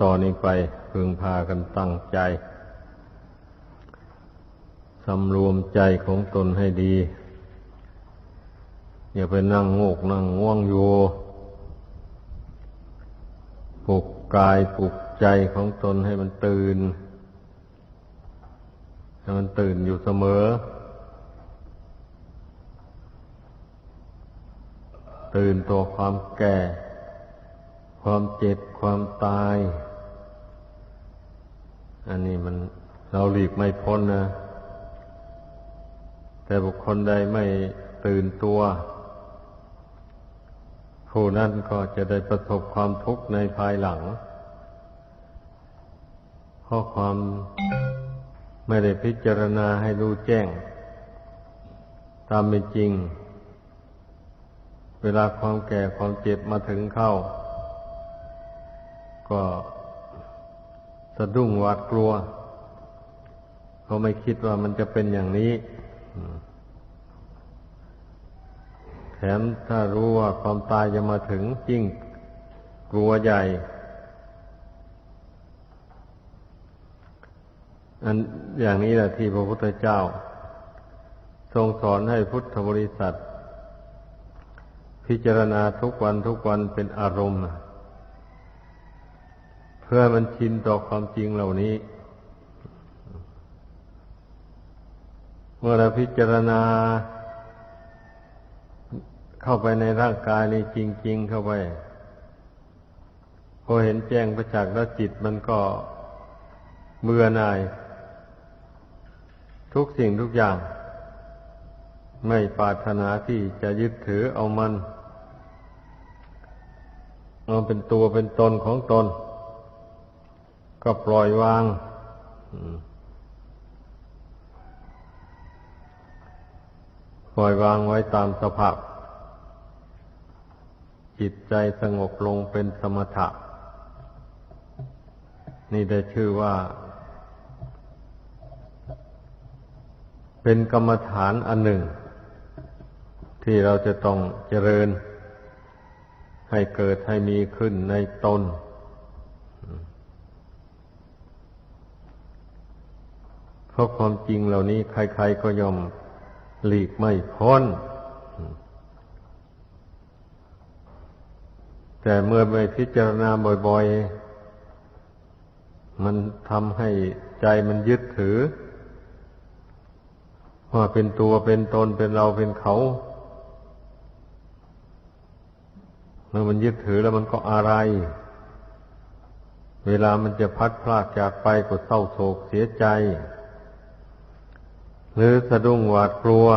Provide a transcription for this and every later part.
ต่อนนี้ไปพึงพากันตั้งใจ สำรวมใจของตนให้ดี อย่าไปนั่งโงกนั่งง่วงอยู่ปลุกกายปลุกใจของตนให้มันตื่น ให้มันตื่นอยู่เสมอ ตื่นตัวความแก่ ความเจ็บความตาย อันนี้มันเราหลีกไม่พ้นนะ แต่บุคคลใดไม่ตื่นตัว ผู้นั้นก็จะได้ประสบความทุกข์ในภายหลัง เพราะความไม่ได้พิจารณาให้รู้แจ้ง ตามเป็นจริง เวลาความแก่ความเจ็บมาถึงเข้า ก็สะดุ้งหวาดกลัว เขาไม่คิดว่ามันจะเป็นอย่างนี้ แถมถ้ารู้ว่าความตายจะมาถึงยิ่งกลัวใหญ่ อันอย่างนี้แหละที่พระพุทธเจ้า ทรงสอนให้พุทธบริษัท พิจารณาทุกวันทุกวันเป็นอารมณ์ พื่อมันชินต่อความจริงเหล่านี้ เมื่อเราพิจารณา เข้าไปในร่างกายนี้จริง ๆ เข้าไป พอเห็นแจ้งประจักษ์แล้วจิตมันก็เบื่อหน่าย ทุกสิ่งทุกอย่าง ไม่ปรารถนาที่จะยึดถือเอามันเอาเป็นตัวเป็นตนของตน ก็ปล่อยวางปล่อยวางไว้ตามสภาพ จิตใจสงบลงเป็นสมถะ นี่ได้ชื่อว่า เป็นกรรมฐานอันหนึ่ง ที่เราจะต้องเจริญ ให้เกิดให้มีขึ้นในตน เพ ราะความจริงเหล่านี้ใครๆก็ยอมหลีกไม่พ้น แต่เมื่อไม่พิจารณาบ่อยๆ มันทำให้ใจมันยึดถือ ว่าเป็นตัวเป็นตนเป็นเราเป็นเขา เมื่อมันยึดถือแล้วมันก็อะไร เวลามันจะพัดพลากจากไปก็เศร้าโศกเสียใจ หรือสะดุ้งหวาดกลัว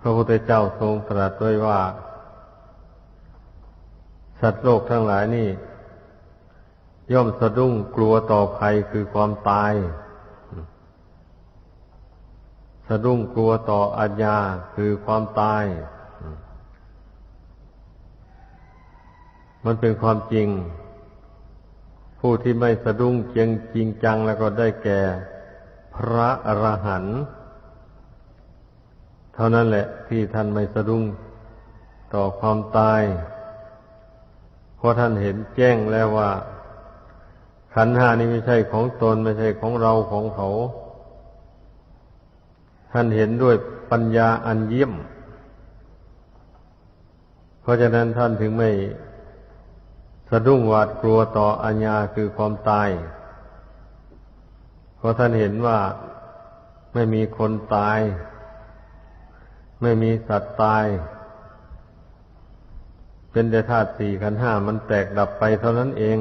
พระพุทธเจ้าทรงตรัสไว้ว่า สัตว์โลกทั้งหลายนี่ ย่อมสะดุ้งกลัวต่อภัยคือความตาย สะดุ้งกลัวต่ออัญญาคือความตาย มันเป็นความจริง ผู้ที่ไม่สะดุ้งเจียงจริงจังแล้วก็ได้แก่ พระอรหันต์เท่านั้นแหละที่ท่านไม่สะดุ้งต่อความตาย เพราะท่านเห็นแจ้งแล้วว่า ขันหานี้ไม่ใช่ของตนไม่ใช่ของเราของเขา ท่านเห็นด้วยปัญญาอันเยี่ยม เพราะฉะนั้นท่านถึงไม่ สะดุ้งหวาดกลัวต่ออัญญาคือความตาย เพราะท่านเห็นว่าไม่มีคนตาย ไม่มีสัตว์ตาย เป็นแต่ธาตุสี่ขันห้ามันแตกดับไปเท่านั้นเอง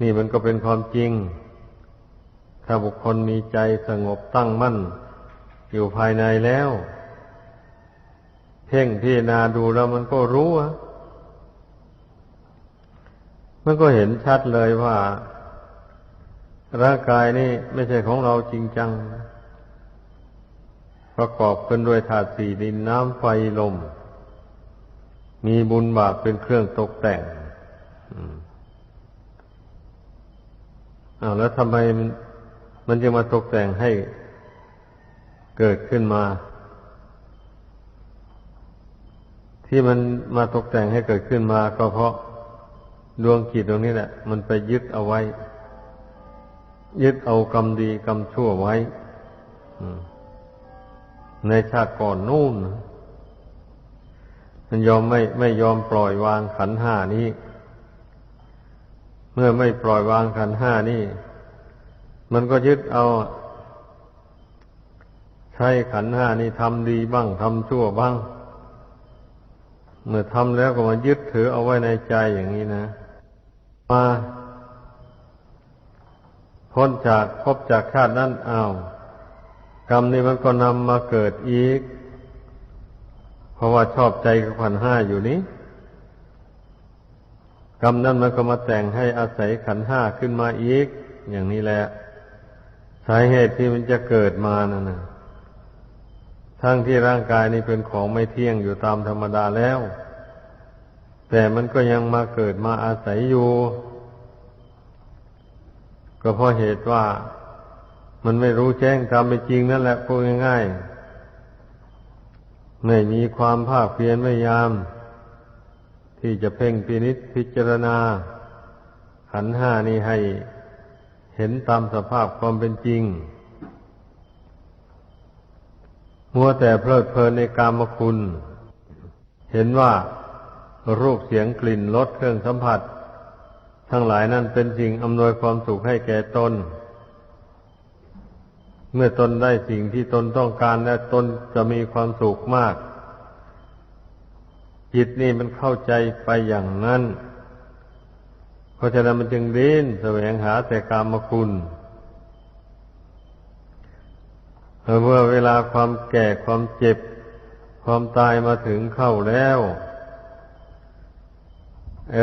นี่มันก็เป็นความจริง ถ้าบุคคลมีใจสงบตั้งมั่น อยู่ภายในแล้ว เพ่งพิจารณาดูแล้วมันก็รู้อะ มันก็เห็นชัดเลยว่า ร่างกายนี่ไม่ใช่ของเราจริงจัง ประกอบกันด้วยธาตุสี่ดินน้ำไฟลม มีบุญบาปเป็นเครื่องตกแต่งอ้าวแล้วทำไมมันมันจะมาตกแต่งให้เกิดขึ้นมา ที่มันมาตกแต่งให้เกิดขึ้นมาก็เพราะ ดวงจิตตรงนี้แหละ มันไปยึดเอาไว้ ยึดเอากรรมดีกรรมชั่วไว้ในชาติก่อนนู่น มันยอมไม่ไม่ยอมปล่อยวางขันห้านี้ เมื่อไม่ปล่อยวางขันห้านี้ มันก็ยึดเอา ใช้ขันห้านี้ทำดีบ้างทำชั่วบ้าง เมื่อทำแล้วก็มายึดถือเอาไว้ในใจอย่างนี้นะ มาพ้นจากพบจากชาตินั้นอ้าวกรรมนี้มันก็นำมาเกิดอีก เพราะว่าชอบใจกับขันห้าอยู่นี้กรรมนั้นมันก็มาแต่งให้อาศัยขันห้าขึ้นมาอีก อย่างนี้แหละ สาเหตุที่มันจะเกิดมานั่นนะทั้งที่ร่างกายนี้เป็นของไม่เที่ยงอยู่ตามธรรมดาแล้ว แต่มันก็ยังมาเกิดมาอาศัยอยู่ ก็เพราะเหตุว่ามันไม่รู้แจ้งตามเป็นจริงนั่นแหละพูดง่ายๆไม่มีความภาคเพียรไม่ยาม ที่จะเพ่งพินิษพิจารณา ขันห้านี้ให้เห็นตามสภาพความเป็นจริง มัวแต่เพลิดเพลินในกามคุณ เห็นว่า รูปเสียงกลิ่นรสเครื่องสัมผัส ทั้งหลายนั้นเป็นสิ่งอำนวยความสุขให้แก่ตน เมื่อตนได้สิ่งที่ตนต้องการและตนจะมีความสุขมาก จิตนี่มันเข้าใจไปอย่างนั้น เพราะฉะนั้นมันจึงดิ้นแสวงหาแต่กามคุณเมื่อเวลาความแก่ความเจ็บ ความตายมาถึงเข้าแล้ว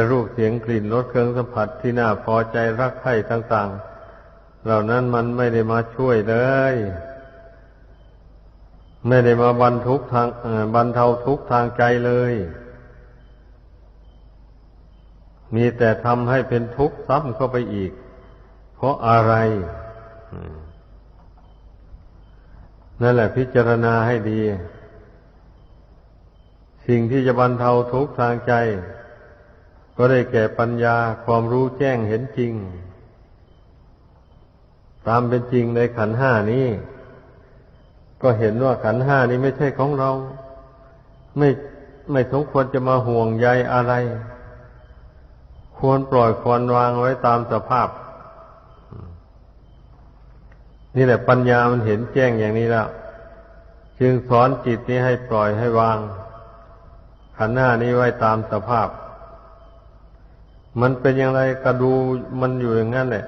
รูปเสียงกลิ่นรสเครื่องสัมผัสที่น่าพอใจรักใคร่ต่างๆ เหล่านั้นมันไม่ได้มาช่วยเลย ไม่ได้มาบรรทุกทางบรรเทาทุกทางใจเลย มีแต่ทำให้เป็นทุกข์ซ้ำเข้าไปอีก เพราะอะไร นั่นแหละพิจารณาให้ดี สิ่งที่จะบรรเทาทุกข์ทางใจ ก็ได้แก่ปัญญาความรู้แจ้งเห็นจริง ตามเป็นจริงในขันห้านี้ ก็เห็นว่าขันห้านี้ไม่ใช่ของเรา ไม่ไม่สมควรจะมาห่วงใยอะไร ควรปล่อยควรวางไว้ตามสภาพ นี่แหละปัญญามันเห็นแจ้งอย่างนี้แล้วจึงสอนจิตนี้ให้ปล่อยให้วาง ขันห้านี้ไว้ตามสภาพ มันเป็นอย่างไรก็ดูมันอยู่อย่างนั้นแหละ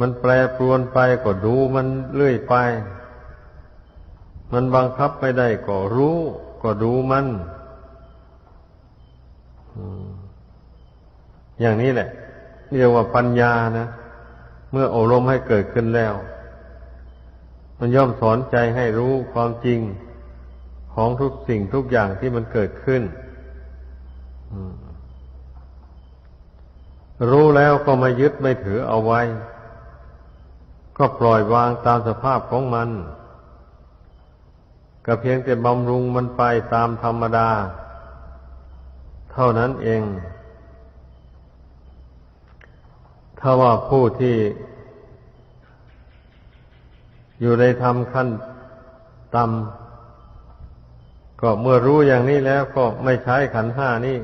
มันแปรปรวนไปก็ดูมันเรื่อยไป มันบังคับไม่ได้ก็รู้ ก็ดูมัน อย่างนี้แหละเรียกว่าปัญญานะ เมื่ออบรมให้เกิดขึ้นแล้ว มันย่อมสอนใจให้รู้ความจริงของทุกสิ่งทุกอย่างที่มันเกิดขึ้น รู้แล้วก็ไม่ยึดไม่ถือเอาไว้ ก็ปล่อยวางตามสภาพของมัน ก็เพียงแต่บำรุงมันไปตามธรรมดา เท่านั้นเอง ถ้าว่าผู้ที่ อยู่ในธรรมขั้นต่ำก็เมื่อรู้อย่างนี้แล้วก็ไม่ใช้ขันห้านี่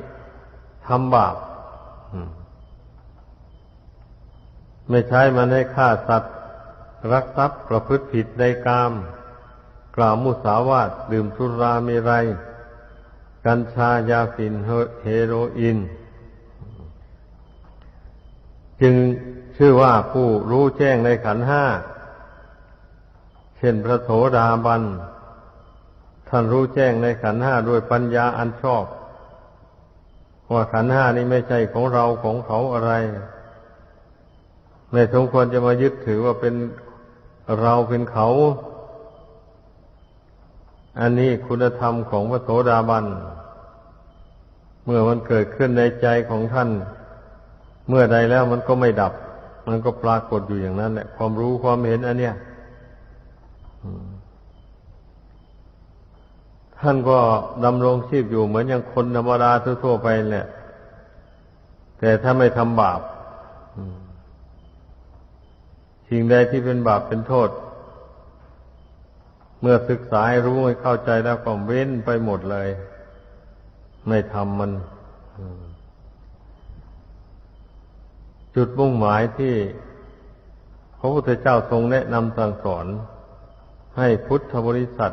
ทำบาป ไม่ใช้มันให้ฆ่าสัตว์ รักทรัพย์ประพฤติผิดในกาม กล่าวมุสาวาทดื่มสุราเมรัยกัญชายาฝิ่นเฮโรอีนจึงชื่อว่าผู้รู้แจ้งในขันห้า เช่นพระโสดาบัน ท่านรู้แจ้งในขันห้าด้วยปัญญาอันชอบ ว่าขันห้านี้ไม่ใช่ของเราของเขาอะไร ไม่สมควรจะมายึดถือว่าเป็นเราเป็นเขา อันนี้คุณธรรมของพระโสดาบัน เมื่อมันเกิดขึ้นในใจของท่าน เมื่อใดแล้วมันก็ไม่ดับ มันก็ปรากฏอยู่อย่างนั้นแหละความรู้ความเห็นอันเนี้ยท่านก็ดำรงชีพอยู่เหมือนอย่างคนธรรมดาทั่วๆไปแหละ แต่ถ้าไม่ทำบาป สิ่งใดที่เป็นบาปเป็นโทษ เมื่อศึกษารู้ให้เข้าใจแล้วก็เว้นไปหมดเลย ไม่ทำมัน จุดมุ่งหมายที่พระพุทธเจ้าทรงแนะนำสั่งสอน ให้พุทธบริษัท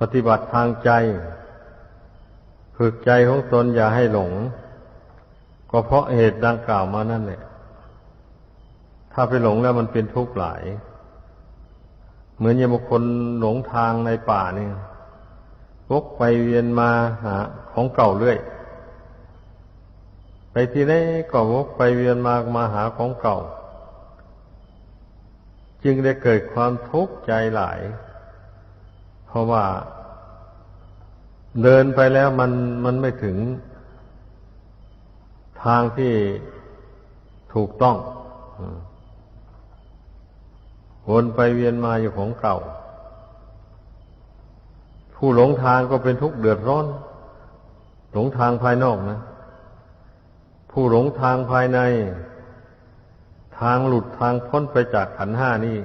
ปฏิบัติทางใจฝึกใจของตนอย่าให้หลง ก็เพราะเหตุดังกล่าวมานั่นแหละ ถ้าไปหลงแล้วมันเป็นทุกข์หลาย เหมือนอย่างบุคคลหลงทางในป่าเนี่ยวกไปเวียนมาหาของเก่าเรื่อย ไปที่ไหนก็วกไปเวียนมามาหาของเก่า จึงได้เกิดความทุกข์ใจหลาย เพราะว่า เดินไปแล้วมันมันไม่ถึง ทางที่ถูกต้อง วนไปเวียนมาอยู่ของเก่า ผู้หลงทางก็เป็นทุกข์เดือดร้อน หลงทางภายนอกนะ ผู้หลงทางภายใน ทางหลุดทางพ้นไปจากขันห้านี่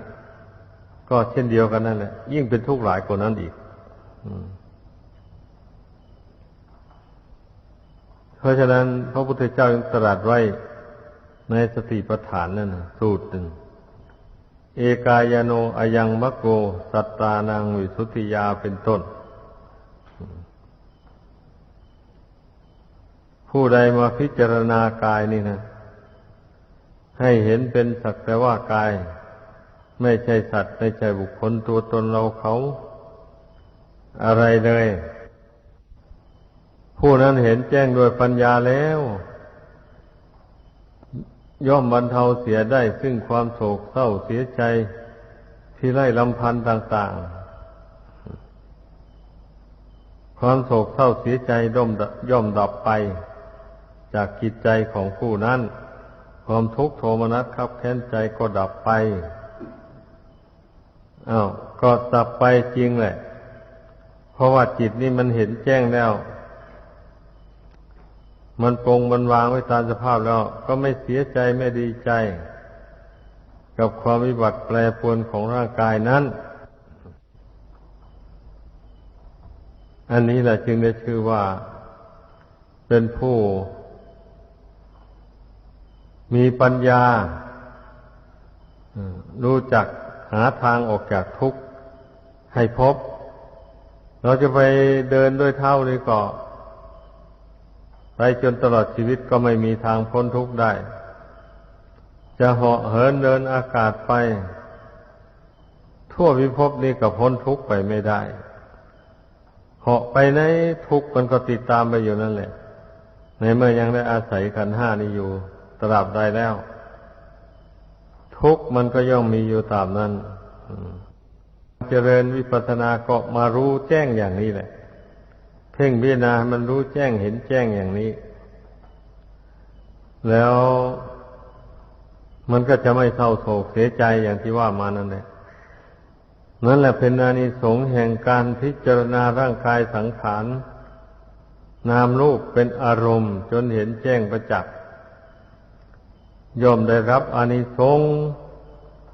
ก็เช่นเดียวกันนั่นแหละยิ่งเป็นทุกข์หลายกว่านั้นอีกเพราะฉะนั้นพระพุทธเจ้ายังตรัสไว้ในสติปัฏฐานนั่นนะสูตรหนึ่ง เอกายโนอยังมะโก สัตตานังวิสุทธิยาเป็นต้น ผู้ใดมาพิจารณากายนี่นะ ให้เห็นเป็นสักแต่ว่ากาย ไม่ใช่สัตว์ไม่ใช่บุคคลตัวตนเราเขา อะไรเลย ผู้นั้นเห็นแจ้งโดยปัญญาแล้ว ย่อมบรรเทาเสียได้ซึ่งความโศกเศร้าเสียใจที่ไล่ลำพันธ์ต่าง ๆ ความโศกเศร้าเสียใจย่อมย่อมดับไป จากจิตใจของผู้นั้น ความทุกข์โทมนัสครับแค้นใจก็ดับไปอา้าวก็ดับไปจริงแหละ เพราะว่าจิตนี่มันเห็นแจ้งแล้ว มันปรงมันวางไว้ตามสภาพแล้ว ก็ไม่เสียใจไม่ดีใจ กับความวิบัติแปรปรวนของร่างกายนั้น อันนี้แหละจึงได้ชื่อว่า เป็นผู้ มีปัญญารู้จักหาทางออกจากทุกข์ให้พบ เราจะไปเดินด้วยเท่านี้ก็ ไปจนตลอดชีวิตก็ไม่มีทางพ้นทุกข์ได้ จะเหาะเหินเดินอากาศไป ทั่วพิภพนี้ก็พ้นทุกข์ไปไม่ได้ เหาะไปในทุกข์มันก็ติดตามไปอยู่นั่นแหละ ในเมื่อยังได้อาศัยขันห้านี้อยู่ตราบใดแล้ว ทุกข์มันก็ย่อมมีอยู่ตามนั้นเจริญวิปัสสนาก็มารู้แจ้งอย่างนี้แหละ เพ่งพิจารณามันรู้แจ้งเห็นแจ้งอย่างนี้ แล้วมันก็จะไม่เศร้าโศกเสียใจอย่างที่ว่ามานั่นแหละนั่นแหละเป็นอานิสงส์แห่งการพิจารณาร่างกายสังขารนามรูปเป็นอารมณ์ จนเห็นแจ้งประจักษ์ย่อมได้รับอานิสงส์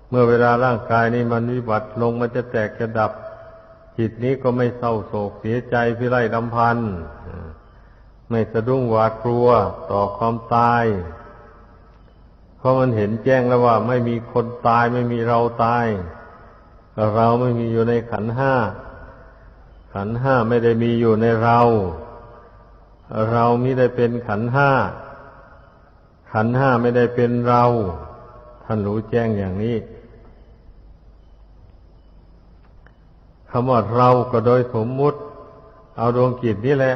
เมื่อเวลาร่างกายนี้มันวิบัติลงมันจะแตกจะดับ จิตนี้ก็ไม่เศร้าโศกเสียใจพิไรลำพันธ์ไม่สะดุ้งหวาดกลัวต่อความตาย เพราะมันเห็นแจ้งแล้วว่า ไม่มีคนตายไม่มีเราตาย เราไม่มีอยู่ในขันห้า ขันห้าไม่ได้มีอยู่ในเรา เราไม่ได้เป็นขันห้า ขันห้าไม่ได้เป็นเรา ท่านรู้แจ้งอย่างนี้ คำว่าเราก็โดยสมมุติ เอาดวงจิตนี่แหละ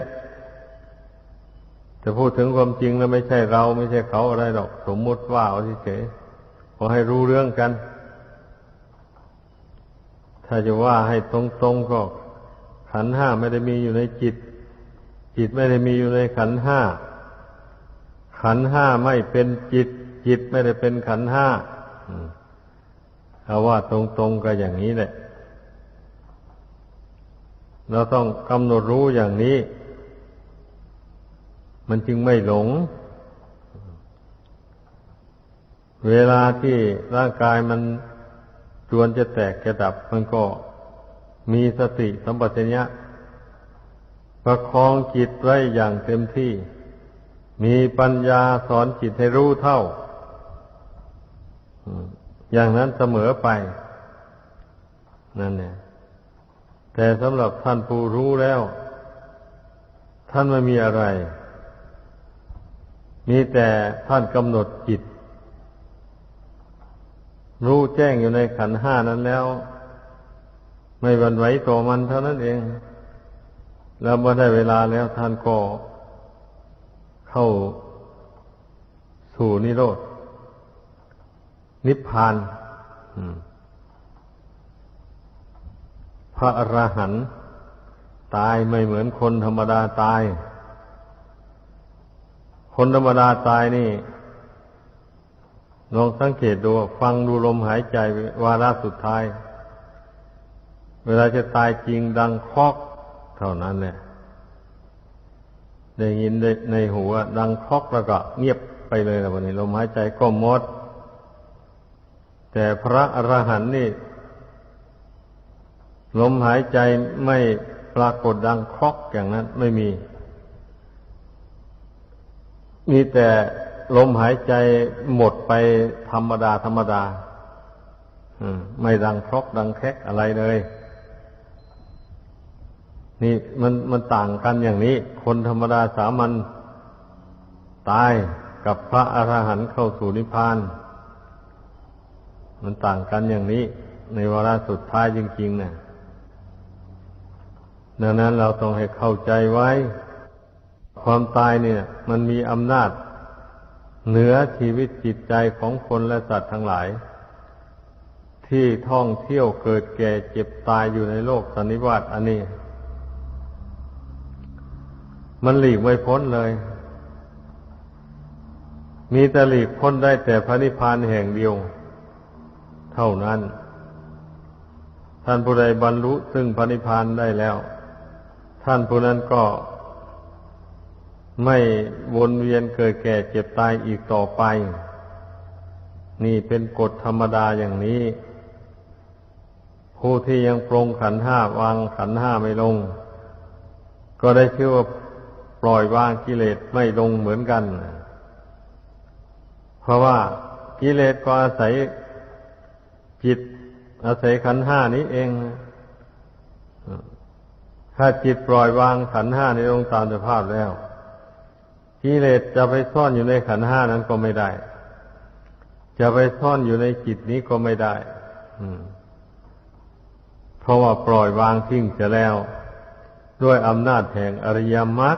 จะพูดถึงความจริงแล้วไม่ใช่เราไม่ใช่เขาอะไรหรอก สมมุติว่าเอาเฉยพอให้รู้เรื่องกัน ถ้าจะว่าให้ตรงๆก็ขันห้าไม่ได้มีอยู่ในจิต จิตไม่ได้มีอยู่ในขันห้าขันห้าไม่เป็นจิต จิตไม่ได้เป็นขันห้าเอาว่าตรงๆก็อย่างนี้แหละ เราต้องกำหนดรู้อย่างนี้ มันจึงไม่หลง เวลาที่ร่างกายมันจวนจะแตกจะดับ มันก็มีสติสัมปชัญญะประคองจิตไว้อย่างเต็มที่ มีปัญญาสอนจิตให้รู้เท่า อย่างนั้นเสมอไป นั่นเนี่ย แต่สำหรับท่านผู้รู้แล้ว ท่านไม่มีอะไร มีแต่ท่านกำหนดจิต รู้แจ้งอยู่ในขันห้านั้นแล้ว ไม่บันไหวต่อมันเท่านั้นเอง แล้วเมื่อได้เวลาแล้วท่านก็เข้าสู่นิโรธนิพพาน อืม ระอรหันต์ตายไม่เหมือนคนธรรมดาตาย คนธรรมดาตายนี่ลองสังเกตดูฟังดูลมหายใจวาระสุดท้าย เวลาจะตายจริงดังคอกเท่านั้นเนี่ยได้ยินในหัวดังคอกแล้วก็เงียบไปเลยแล้ววันนี้ลมหายใจก็หมด แต่พระอรหันต์นี่ ลมหายใจไม่ปรากฏดังครอกอย่างนั้นไม่มี มีแต่ลมหายใจหมดไปธรรมดา ธรรมดาไม่ดังครอกดังแคกอะไรเลย นี่มันมันต่างกันอย่างนี้ คนธรรมดาสามัญตายกับพระอรหันต์เข้าสู่นิพพาน มันต่างกันอย่างนี้ ในเวลาสุดท้ายจริงๆเนะี่ย ดังนั้นเราต้องให้เข้าใจไว้ ความตายเนี่ย มันมีอำนาจ เหนือชีวิตจิตใจของคนและสัตว์ทั้งหลาย ที่ท่องเที่ยวเกิดแก่เจ็บตายอยู่ในโลกสันนิวาตอันนี้ มันหลีกไม่พ้นเลย มีแต่หลีกพ้นได้แต่พระนิพพานแห่งเดียว เท่านั้น ท่านผู้ใดบรรลุซึ่งพระนิพพานได้แล้ว ท่านผู้นั้นก็ไม่วนเวียนเกิดแก่เจ็บตายอีกต่อไป นี่เป็นกฎธรรมดาอย่างนี้ ผู้ที่ยังปรงขันห้าวางขันห้าไม่ลง ก็ได้ชื่อว่าปล่อยวางกิเลสไม่ลงเหมือนกัน เพราะว่ากิเลสก็อาศัยจิตอาศัยขันห้านี้เอง ถ้าจิตปล่อยวางขันห้าในองค์ตามสภาพแล้วกิเลสจะไปซ่อนอยู่ในขันห้านั้นก็ไม่ได้ จะไปซ่อนอยู่ในจิตนี้ก็ไม่ได้เพราะว่าปล่อยวางทิ้งจะแล้ว ด้วยอำนาจแห่งอริยมรรค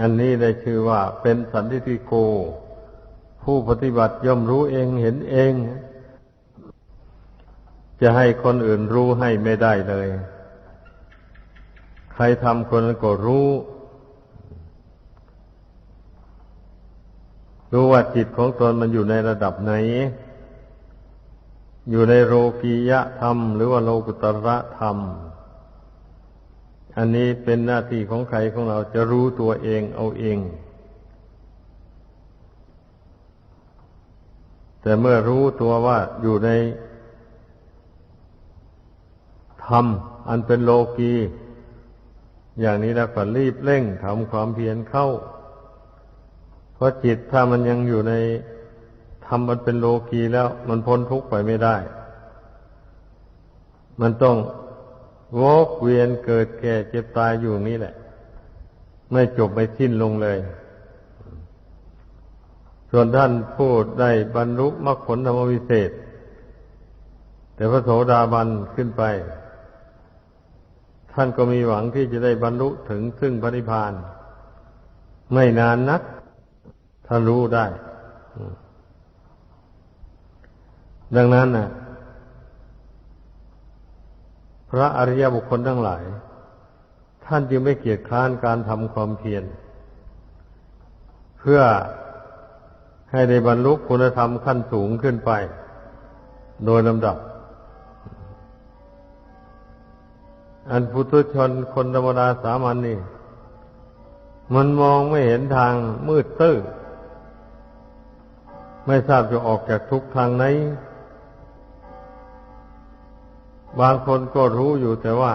อันนี้ได้ชื่อว่าเป็นสันติโก ผู้ปฏิบัติย่อมรู้เองเห็นเอง จะให้คนอื่นรู้ให้ไม่ได้เลย ใครทำคนก็รู้ รู้ว่าจิตของตนมันอยู่ในระดับไหน อยู่ในโลกียะธรรม หรือว่าโลกุตระธรรม อันนี้เป็นหน้าที่ของใครของเราจะรู้ตัวเองเอาเองแต่เมื่อรู้ตัวว่าอยู่ใน ธรรม อันเป็นโลกีอย่างนี้แล้วก็รีบเร่งทำความเพียรเข้า เพราะจิตถ้ามันยังอยู่ในธรรมมันเป็นโลกีแล้ว มันพ้นทุกข์ไปไม่ได้ มันต้องวกเวียนเกิดแก่เจ็บตายอยู่นี่แหละ ไม่จบไม่สิ้นลงเลย ส่วนท่านพูดได้บรรลุมรรคผลธรรมวิเศษ แต่พระโสดาบันขึ้นไป ท่านก็มีหวังที่จะได้บรรลุถึงซึ่งพระนิพพาน ไม่นานนักท่านรู้ได้ ดังนั้นนะพระอริยบุคคลทั้งหลาย ท่านจึงไม่เกียจคร้านการทำความเพียร เพื่อให้ได้บรรลุคุณธรรมขั้นสูงขึ้นไป โดยลำดับ อันพุทุชนคนธรรมดาสามัญนนี่ มันมองไม่เห็นทางมืดตื้อไม่ทราบจะออกจากทุกทางไหน บางคนก็รู้อยู่แต่ว่า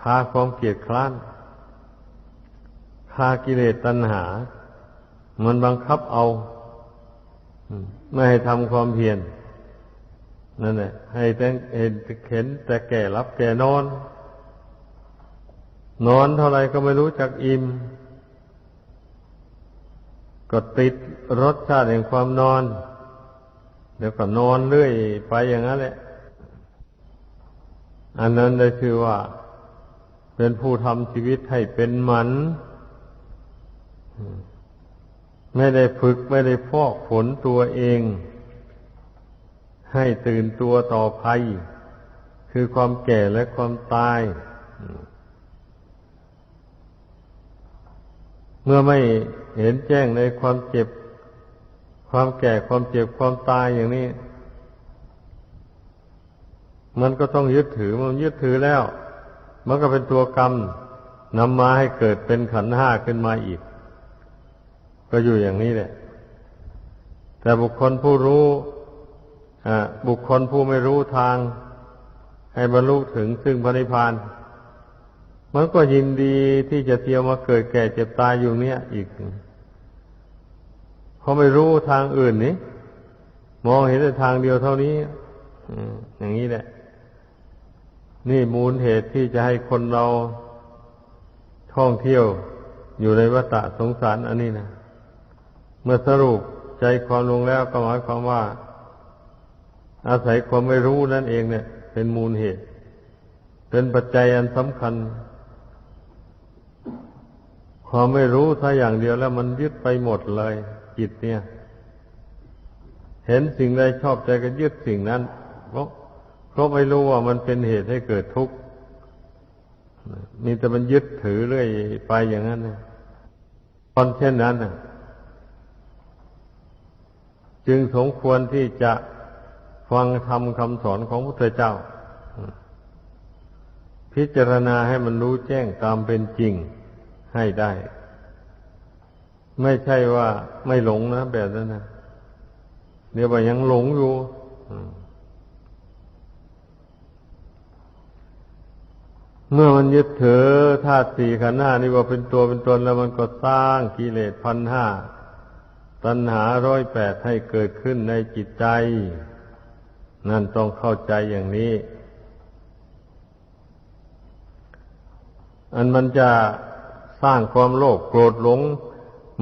คาความเกียดคร้านคากิเลสตัณหา มันบังคับเอาไม่ให้ทำความเพียรนั่นแหละให้แต่เห็นเข็นแต่แก่รับแก่นอน นอนเท่าไรก็ไม่รู้จักอิ่มก็ติดรสชาติแห่งความนอน เดี๋ยวก็นอนเรื่อยไปอย่างนั้นแหละ อันนั้นได้ชื่อว่า เป็นผู้ทำชีวิตให้เป็นหมัน ไม่ได้ฝึกไม่ได้พอกผลตัวเอง ให้ตื่นตัวต่อภัย คือความแก่และความตาย เมื่อไม่เห็นแจ้งในความเจ็บ ความแก่ความเจ็บความตายอย่างนี้ มันก็ต้องยึดถือมันยึดถือแล้ว มันก็เป็นตัวกรรมนำมาให้เกิดเป็นขันห้าขึ้นมาอีก ก็อยู่อย่างนี้แหละ แต่บุคคลผู้รู้บุคคลผู้ไม่รู้ทาง ให้บรรลุถึงซึ่งพระนิพพาน มันก็ยินดีที่จะเที่ยวมาเกิดแก่เจ็บตายอยู่เนี้ยอีกเขาไม่รู้ทางอื่นนี่มองเห็นแต่ทางเดียวเท่านี้อย่างนี้แหละ นี่มูลเหตุที่จะให้คนเราท่องเที่ยวอยู่ในวัฏสงสารอันนี้นะเมื่อสรุปใจความลงแล้วก็หมายความว่า อาศัยความไม่รู้นั่นเองเนี่ย เป็นมูลเหตุ เป็นปัจจัยอันสำคัญ ความไม่รู้ถ้าอย่างเดียวแล้วมันยึดไปหมดเลยจิตเนี่ย เห็นสิ่งใดชอบใจก็ยึดสิ่งนั้น เพราะเพราะไม่รู้ว่ามันเป็นเหตุให้เกิดทุกข์มีแต่มันยึดถือเรื่อยไปอย่างนั้นนะตอนเช่นนั้นนะจึงสมควรที่จะฟังธรรมคำสอนของพระพุทธเจ้า พิจารณาให้มันรู้แจ้งตามเป็นจริง ให้ได้ ไม่ใช่ว่าไม่หลงนะแบบนั้นนะเดี๋ยวว่ายังหลงอยู่เมื่อมันยึดถือธาตุสี่ขันธ์ห้านี่ว่าเป็นตัวเป็นตนแล้วมันก็สร้างกิเลสพันห้าตัณหาร้อยแปดให้เกิดขึ้นในจิตใจ นั่นต้องเข้าใจอย่างนี้ อันมันจะ สร้างความโลภโกรธหลง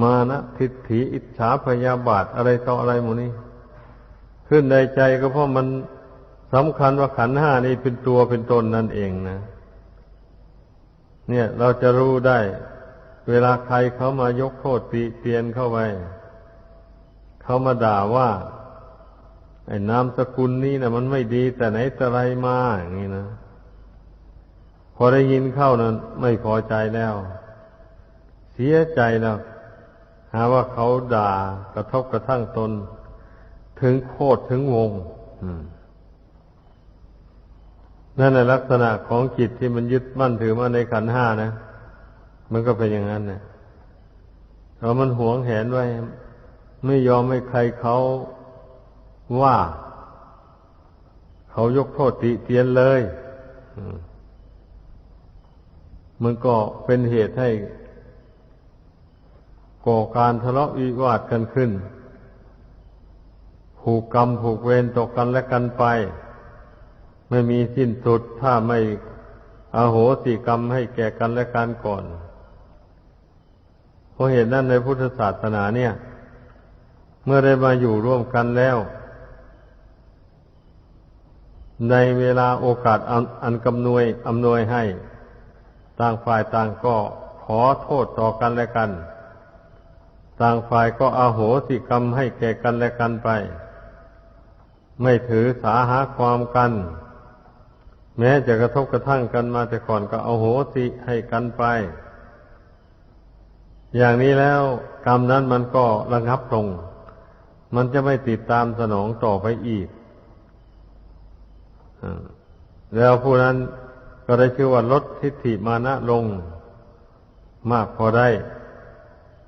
มานะทิฏฐิอิจฉาพยาบาทอะไรต่ออะไรหมดนี้ ขึ้นในใจก็เพราะมันสำคัญว่าขันห้านี่เป็นตัวเป็นตนนั่นเองนะ เนี่ยเราจะรู้ได้ เวลาใครเขามายกโทษตีเตียนเข้าไปเขามาด่าว่า ไอ้นามสกุลนี้นะมันไม่ดีแต่ไหนแต่ไรมาอย่างนี้นะพอได้ยินเข้านั้นไม่พอใจแล้ว เสียใจแล้วหาว่าเขาด่ากระทบกระทั่งตน ถึงโคตรถึงวงนั่นแหละลักษณะของจิตที่มันยึดมั่นถือมาในขันห้านะ มันก็เป็นอย่างนั้นนะเรามันหวงแหนไว้ ไม่ยอมให้ใครเขาว่า เขายกโทษติเตียนเลยมันก็เป็นเหตุให้ ก่อการทะเลาะวิวาทกันขึ้น ผูกกรรมผูกเวรตกกันและกันไป ไม่มีสิ้นสุดถ้าไม่อโหสิกรรมให้แก่กันและกันก่อนเพราะเหตุนั้นในพุทธศาสนาเนี่ย เมื่อได้มาอยู่ร่วมกันแล้ว ในเวลาโอกาสอันกำนวยอำนวยให้ ต่างฝ่ายต่างก็ขอโทษต่อกันและกัน ต่างฝ่ายก็อาโหสิกรรมให้แก่กันและกันไป ไม่ถือสาหาความกัน แม้จะกระทบกระทั่งกันมาแต่ก่อนก็เอาโหสิให้กันไป อย่างนี้แล้วกรรมนั้นมันก็ระงับลง มันจะไม่ติดตามสนองต่อไปอีกแล้วผู้นั้นก็ได้ชื่อว่าลดทิฏฐิมานะลง มากพอได้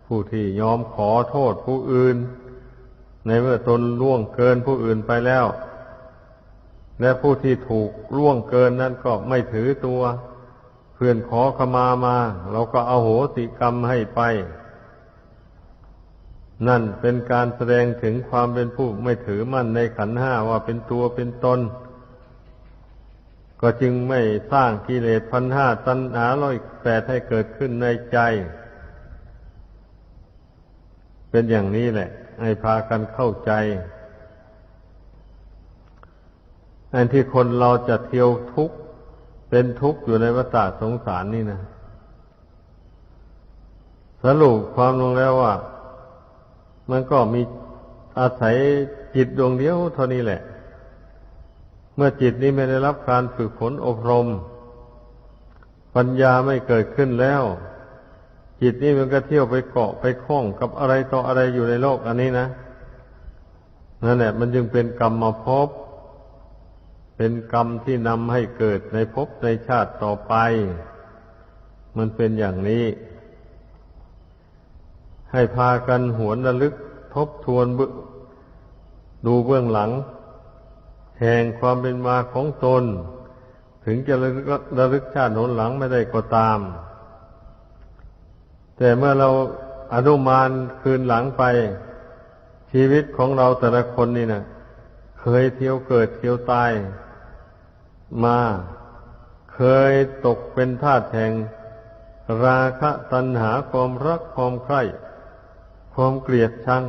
ผู้ที่ยอมขอโทษผู้อื่น ในเมื่อตนล่วงเกินผู้อื่นไปแล้ว และผู้ที่ถูกล่วงเกินนั้นก็ไม่ถือตัว เพื่อนขอขมามา เราก็เอาโหสิกรรมให้ไป นั่นเป็นการแสดงถึงความเป็นผู้ไม่ถือมั่นในขันห้าว่าเป็นตัวเป็นตนก็จึงไม่สร้างกิเลสพันห้าตัณหาร้อยแปดให้เกิดขึ้นในใจ เป็นอย่างนี้แหละ ให้พากันเข้าใจ อันที่คนเราจะเที่ยวทุกข์เป็นทุกข์อยู่ในวัฏสงสารนี่นะสรุปความลงแล้วว่า มันก็มีอาศัยจิตดวงเดียวเท่านี้แหละ เมื่อจิตนี้ไม่ได้รับการฝึกฝนอบรม ปัญญาไม่เกิดขึ้นแล้ว จิตนี้มันก็เที่ยวไปเกาะไปคล้องกับอะไรต่ออะไรอยู่ในโลกอันนี้นะนั่นแหละมันจึงเป็นกรรมมาพบ เป็นกรรมที่นำให้เกิดในภพในชาติต่อไป มันเป็นอย่างนี้ ให้พากันหวนระลึกทบทวนดูเบื้องหลัง แห่งความเป็นมาของตน ถึงจะระลึกระลึกชาติหนหลังไม่ได้ก็ตาม แต่เมื่อเราอนุมานคืนหลังไป ชีวิตของเราแต่ละคนนี่นะเคยเที่ยวเกิดเที่ยวตายมา เคยตกเป็นทาสแห่ง ราคะตัณหาความรักความใคร่ความเกลียดชัง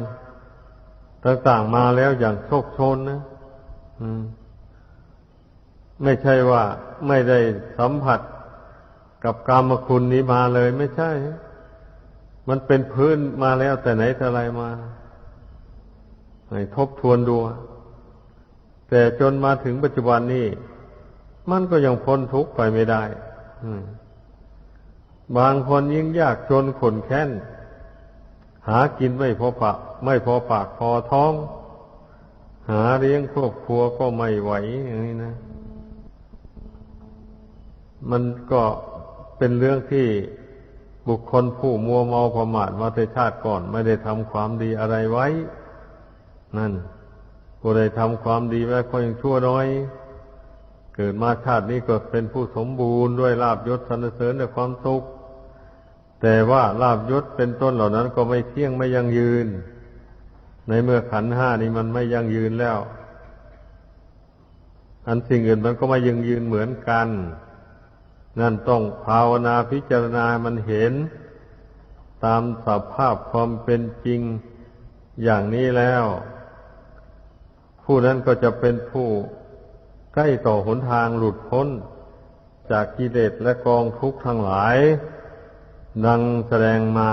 ต่างๆมาแล้วอย่างโชคชนนะไม่ใช่ว่าไม่ได้สัมผัสกับกรรมคุณนี้มาเลยไม่ใช่ มันเป็นพื้นมาแล้วแต่ไหนแต่ไรมาให้ทบทวนดู แต่จนมาถึงปัจจุบันนี้มันก็ยังพ้นทุกข์ไปไม่ได้บางคนยิ่งยากจนขนแค้น หากินไม่พอปากไม่พอปากพอท้อง หาเลี้ยงครอบครัวก็ไม่ไหวอย่างนี้นะ มันก็เป็นเรื่องที่ บุคคลผู้มัวเมาประมาทมาแต่ชาติก่อน ไม่ได้ทำความดีอะไรไว้ นั่นผู้ใดทำความดีไว้ก็ยังชั่วน้อย เกิดมาชาตินี้ก็เป็นผู้สมบูรณ์ด้วยลาบยศสรรเสริญและความสุขแต่ว่าลาบยศเป็นต้นเหล่านั้นก็ไม่เที่ยงไม่ยั่งยืน ในเมื่อขันห้านี้มันไม่ยั่งยืนแล้ว อันสิ่งอื่นมันก็ไม่ยั่งยืนเหมือนกัน นั่นต้องภาวนาพิจารณามันเห็น ตามสภาพความเป็นจริงอย่างนี้แล้ว ผู้นั้นก็จะเป็นผู้ใกล้ต่อหนทางหลุดพ้น จากกิเลสและกองทุกข์ทั้งหลาย ดังแสดงมา